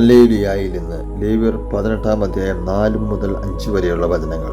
ഹല്ലേലിയായിൽ നിന്ന് ലേവ്യർ പതിനെട്ടാം അധ്യായം നാല് മുതൽ അഞ്ച് വരെയുള്ള വചനങ്ങൾ.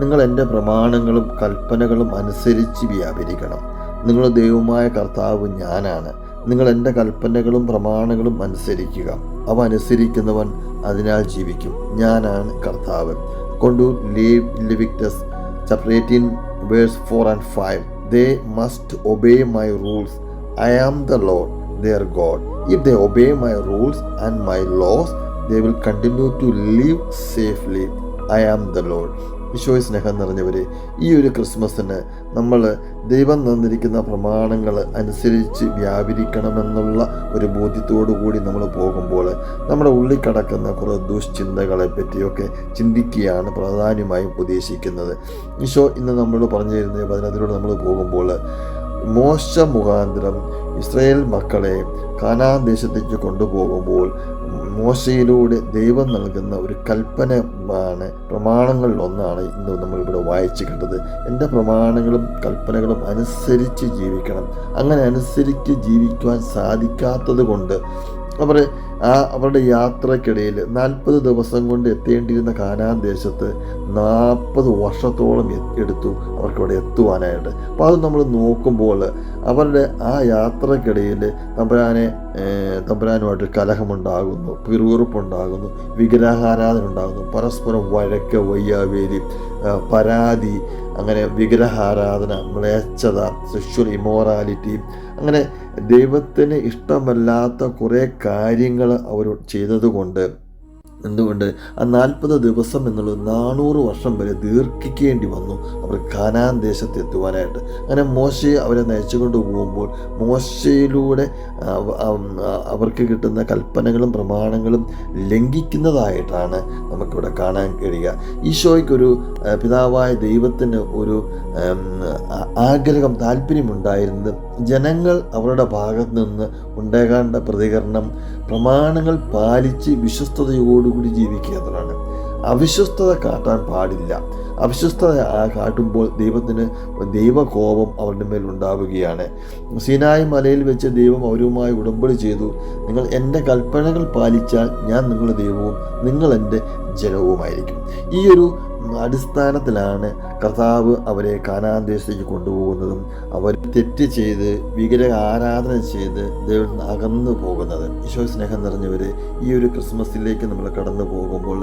നിങ്ങൾ എന്റെ പ്രമാണങ്ങളും കൽപ്പനകളും അനുസരിച്ച് വ്യാപരിക്കണം. നിങ്ങൾ ദൈവമായ കർത്താവ് ഞാനാണ്. നിങ്ങൾ എന്റെ കൽപ്പനകളും പ്രമാണങ്ങളും അനുസരിക്കുക. അവ അനുസരിക്കുന്നവൻ അതിനാൽ ജീവിക്കും. ഞാനാണ് കർത്താവ്. കൊണ്ടു leave Leviticus chapter eighteen verse four and five they must obey my rules I am the Lord. Their God. If they obey my rules and my laws, they will continue to live safely. I am the Lord. ഈശോയെ സ്നേഹം നിറഞ്ഞവരെ ഈ ഒരു ക്രിസ്മസിന് നമ്മൾ ദൈവം തന്നിരിക്കുന്ന പ്രമാണങ്ങൾ അനുസരിച്ച് വ്യാപരിക്കണമെന്നുള്ള ഒരു ബോധ്യത്തോടു കൂടി നമ്മൾ പോകുമ്പോൾ നമ്മുടെ ഉള്ളിൽ കിടക്കുന്ന കുറേ ദുഷ്ചിന്തകളെ പറ്റിയൊക്കെ ചിന്തിക്കുകയാണ് പ്രധാനമായും ഉദ്ദേശിക്കുന്നത് ഈശോ ഇന്ന് നമ്മൾ പറഞ്ഞു തരുന്ന നമ്മൾ പോകുമ്പോൾ മോശ മുഖാന്തരം ഇസ്രയേൽ മക്കളെ കാനാൻ ദേശത്തേക്ക് കൊണ്ടുപോകുമ്പോൾ മോശയിലൂടെ ദൈവം നൽകുന്ന ഒരു കൽപ്പന ആണ് പ്രമാണങ്ങളിൽ ഒന്നാണ് ഇന്ന് നമ്മൾ ഇവിടെ വായിച്ചു കണ്ടത്. എന്റെ പ്രമാണങ്ങളും കൽപ്പനകളും അനുസരിച്ച് ജീവിക്കണം. അങ്ങനെ അനുസരിച്ച് ജീവിക്കുവാൻ സാധിക്കാത്തത് കൊണ്ട്. അവർ ആ അവരുടെ യാത്രക്കിടയിൽ നാൽപ്പത് ദിവസം കൊണ്ട് എത്തേണ്ടിയിരുന്ന കാനാൻ ദേശത്ത് നാൽപ്പത് വർഷത്തോളം എടുത്തു അവർക്ക് അവിടെ എത്തുവാനായിട്ട്. അപ്പോൾ അത് നമ്മൾ നോക്കുമ്പോൾ അവരുടെ ആ യാത്രക്കിടയിൽ തമ്പുരാനെ തമ്പുരാനുമായിട്ട് കലഹമുണ്ടാകുന്നു പിറുവിറുപ്പുണ്ടാകുന്നു വിഗ്രഹാരാധന ഉണ്ടാകുന്നു പരസ്പരം വഴക്ക് വയ്യാവേലി പരാതി അങ്ങനെ വിഗ്രഹാരാധന മ്ലേച്ഛത സെക്ഷൽ ഇമോറാലിറ്റി അങ്ങനെ ദൈവത്തിന് ഇഷ്ടമല്ലാത്ത കുറേ കാര്യങ്ങൾ അവർ ചെയ്തതുകൊണ്ട് എന്തുകൊണ്ട്? ആ നാൽപ്പത് ദിവസം എന്നുള്ളത് നാനൂറ് വർഷം വരെ ദീർഘിക്കേണ്ടി വന്നു അവർ കാനാൻ ദേശത്ത് എത്തുവാനായിട്ട്. അങ്ങനെ മോശയെ അവരെ നയിച്ചുകൊണ്ട് പോകുമ്പോൾ മോശയിലൂടെ അവ- അവ- അവർക്ക് കിട്ടുന്ന കൽപ്പനകളും പ്രമാണങ്ങളും ലംഘിക്കുന്നതായിട്ടാണ് നമുക്കിവിടെ കാണാൻ കഴിയുക. ഈശോയ്ക്കൊരു പിതാവായ ദൈവത്തിന് ഒരു ആഗ്രഹം താല്പര്യമുണ്ടായിരുന്നത് ജനങ്ങൾ അവരുടെ ഭാഗത്ത് നിന്ന് ഉണ്ടാകേണ്ട പ്രതികരണം പ്രമാണങ്ങൾ പാലിച്ച് വിശ്വസ്തയോടുകൂടി ജീവിക്കുക എന്നുള്ളതാണ് അവിശ്വസ്തത കാട്ടാൻ പാടില്ല. അവിശ്വസ്തത കാട്ടുമ്പോൾ ദൈവത്തിന് ദൈവകോപം അവരുടെ മേൽ ഉണ്ടാവുകയാണ്. സീനായി മലയിൽ വെച്ച് ദൈവം അവരുമായി ഉടമ്പടി ചെയ്തു. നിങ്ങൾ എന്റെ കൽപ്പനകൾ പാലിച്ചാൽ ഞാൻ നിങ്ങളുടെ ദൈവവും നിങ്ങൾ എന്റെ ജനവുമായിരിക്കും. ഈ ഒരു അടിസ്ഥാനത്തിലാണ് കർത്താവ് അവരെ കാനാൻ ദേശത്തേക്ക് കൊണ്ടുപോകുന്നതും അവർ തെറ്റ് ചെയ്ത് വിഗ്രഹ ആരാധന ചെയ്ത് ദൈവം അകന്നു പോകുന്നത്. ഈശോ സ്നേഹം നിറഞ്ഞവർ ഈ ഒരു ക്രിസ്മസിലേക്ക് നമ്മൾ കടന്നു പോകുമ്പോൾ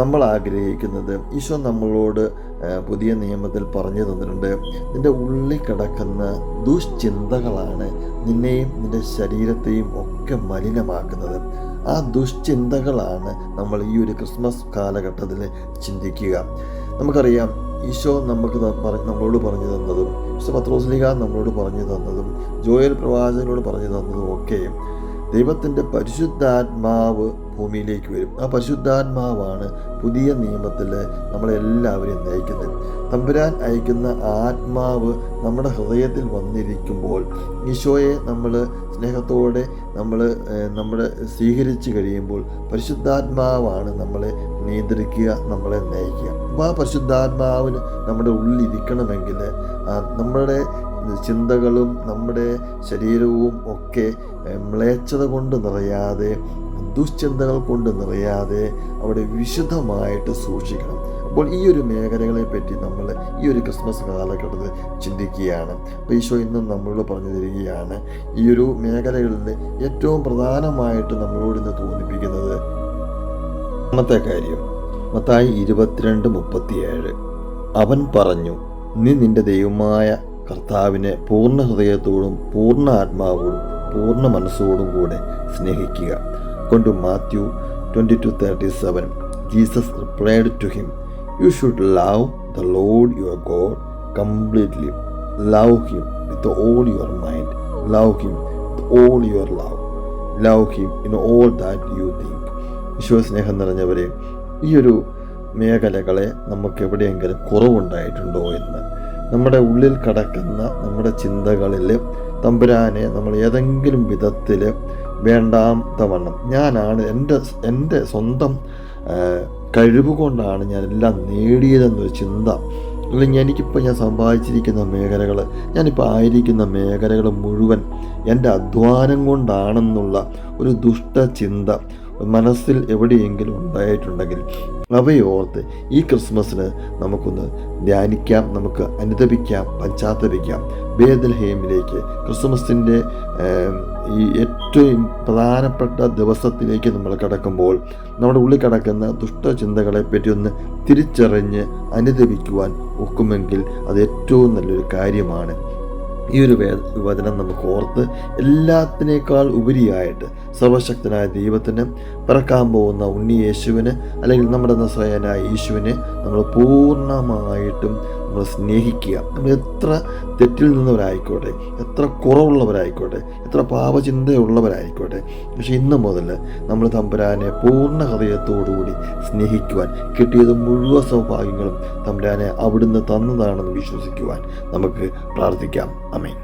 നമ്മൾ ആഗ്രഹിക്കുന്നത് ഈശോ നമ്മളോട് പുതിയ നിയമത്തിൽ പറഞ്ഞു തന്നിട്ടുണ്ട്. നിന്റെ ഉള്ളിൽ കിടക്കുന്ന ദുഷ്ചിന്തകളാണ് നിന്നെയും നിന്റെ ശരീരത്തെയും ഒക്കെ മലിനമാക്കുന്നത്. ആ ദുഷ്ചിന്തകളാണ് നമ്മൾ ഈ ഒരു ക്രിസ്മസ് കാലഘട്ടത്തിൽ ചിന്തിക്കുക. നമുക്കറിയാം ഈശോ നമുക്ക് നമ്മളോട് പറഞ്ഞു തന്നതും ഈശോ പത്രോസ്ലിക നമ്മളോട് പറഞ്ഞു തന്നതും ജോയൽ പ്രവാചകനോട് പറഞ്ഞു തന്നതും ഒക്കെ ദൈവത്തിന്റെ പരിശുദ്ധാത്മാവ് ഭൂമിയിലേക്ക് വരും. ആ പരിശുദ്ധാത്മാവാണ് പുതിയ നിയമത്തിൽ നമ്മളെല്ലാവരെയും നയിക്കുന്നത്. തമ്പുരാൻ അയക്കുന്ന ആത്മാവ് നമ്മുടെ ഹൃദയത്തിൽ വന്നിരിക്കുമ്പോൾ ഈശോയെ നമ്മൾ സ്നേഹത്തോടെ നമ്മൾ നമ്മുടെ സ്വീകരിച്ചു കഴിയുമ്പോൾ പരിശുദ്ധാത്മാവാണ് നമ്മളെ നിയന്ത്രിക്കുക നമ്മളെ നയിക്കുക. അപ്പോൾ ആ പരിശുദ്ധാത്മാവിന് നമ്മുടെ ഉള്ളിലിരിക്കണമെങ്കിൽ നമ്മുടെ ചിന്തകളും നമ്മുടെ ശരീരവും ഒക്കെ മ്ലേച്ഛത കൊണ്ട് നിറയാതെ ദുശ്ചിന്തകൾ കൊണ്ട് നിറയാതെ അവിടെ വിശുദ്ധമായിട്ട് സൂക്ഷിക്കണം. അപ്പോൾ ഈ ഒരു മേഖലകളെ പറ്റി നമ്മൾ ഈ ഒരു ക്രിസ്മസ് കാലഘട്ടത്തിൽ ചിന്തിക്കുകയാണ്. അപ്പോൾ ഈശോ ഇന്നും നമ്മളോട് പറഞ്ഞു തരികയാണ് ഈ ഒരു മേഖലകളിൽ ഏറ്റവും പ്രധാനമായിട്ട് നമ്മളോട് ഇന്ന് തോന്നിപ്പിക്കുന്നത് ഒന്നാമത്തെ കാര്യം മത്തായി ഇരുപത്തിരണ്ട് മുപ്പത്തിയേഴ്. അവൻ പറഞ്ഞു നീ നിന്റെ ദൈവമായ കർത്താവിനെ പൂർണ ഹൃദയത്തോടും പൂർണ ആത്മാവോടും പൂർണ മനസ്സോടും കൂടെ സ്നേഹിക്കുക. Account Matthew twenty two thirty seven Jesus replied to him you should love the Lord your God completely love him with all your mind love him with all your love love him in all that you think വിശ്വസ്നേഹം നിറഞ്ഞവരെ ഈ ഒരു മേഖലകളെ നമുക്ക് എവിടെയെങ്കിലും കുറവുണ്ടായിട്ടുണ്ടോ എന്ന് നമ്മുടെ ഉള്ളിൽ കടക്കുന്ന നമ്മുടെ ചിന്തകളിൽ തമ്പുരാനെ നമ്മൾ ഏതെങ്കിലും വിധത്തിൽ വേണ്ടാത്തവണ്ണം ഞാനാണ് എന്റെ എന്റെ സ്വന്തം കഴിവ് കൊണ്ടാണ് ഞാൻ എല്ലാം നേടിയതെന്നൊരു ചിന്ത. അല്ലെങ്കിൽ എനിക്കിപ്പോൾ ഞാൻ സമ്പാദിച്ചിരിക്കുന്ന മേഖലകൾ ഞാനിപ്പോൾ ആയിരിക്കുന്ന മേഖലകൾ മുഴുവൻ എന്റെ അധ്വാനം കൊണ്ടാണെന്നുള്ള ഒരു ദുഷ്ടചിന്ത മനസ്സിൽ എവിടെയെങ്കിലും ഉണ്ടായിട്ടുണ്ടെങ്കിൽ അവയോർത്ത് ഈ ക്രിസ്മസിന് നമുക്കൊന്ന് ധ്യാനിക്കാം നമുക്ക് അനുദപിക്കാം പശ്ചാത്തപിക്കാം. ബേദൽഹേമിലേക്ക് ക്രിസ്മസിന്റെ ഈ ഏറ്റവും പ്രധാനപ്പെട്ട ദിവസത്തിലേക്ക് നമ്മൾ കടക്കുമ്പോൾ നമ്മുടെ ഉള്ളിൽ കിടക്കുന്ന ദുഷ്ടചിന്തകളെ പറ്റി ഒന്ന് തിരിച്ചറിഞ്ഞ് അനുദപിക്കുവാൻ ഒക്കുമെങ്കിൽ അത് ഏറ്റവും നല്ലൊരു കാര്യമാണ്. ഈ ഒരു വചനം നമുക്ക് ഓർത്ത് എല്ലാത്തിനേക്കാൾ ഉപരിയായിട്ട് സർവശക്തനായ ദൈവത്തിന് പിറക്കാൻ പോകുന്ന ഉണ്ണി യേശുവിന് അല്ലെങ്കിൽ നമ്മുടെ നസ്രയനായ യേശുവിനെ നമ്മൾ പൂർണമായിട്ടും നമ്മൾ സ്നേഹിക്കുക. നമ്മൾ എത്ര തെറ്റിൽ നിന്നവരായിക്കോട്ടെ എത്ര കുറവുള്ളവരായിക്കോട്ടെ എത്ര പാപചിന്തയുള്ളവരായിക്കോട്ടെ. പക്ഷേ ഇന്ന് മുതൽ നമ്മൾ തമ്പുരാനെ പൂർണ ഹൃദയത്തോടുകൂടി സ്നേഹിക്കുവാൻ കിട്ടിയത് മുഴുവൻ സൗഭാഗ്യങ്ങളും തമ്പുരാനെ അവിടുന്ന് തന്നതാണെന്ന് വിശ്വസിക്കുവാൻ നമുക്ക് പ്രാർത്ഥിക്കാം. അമേൻ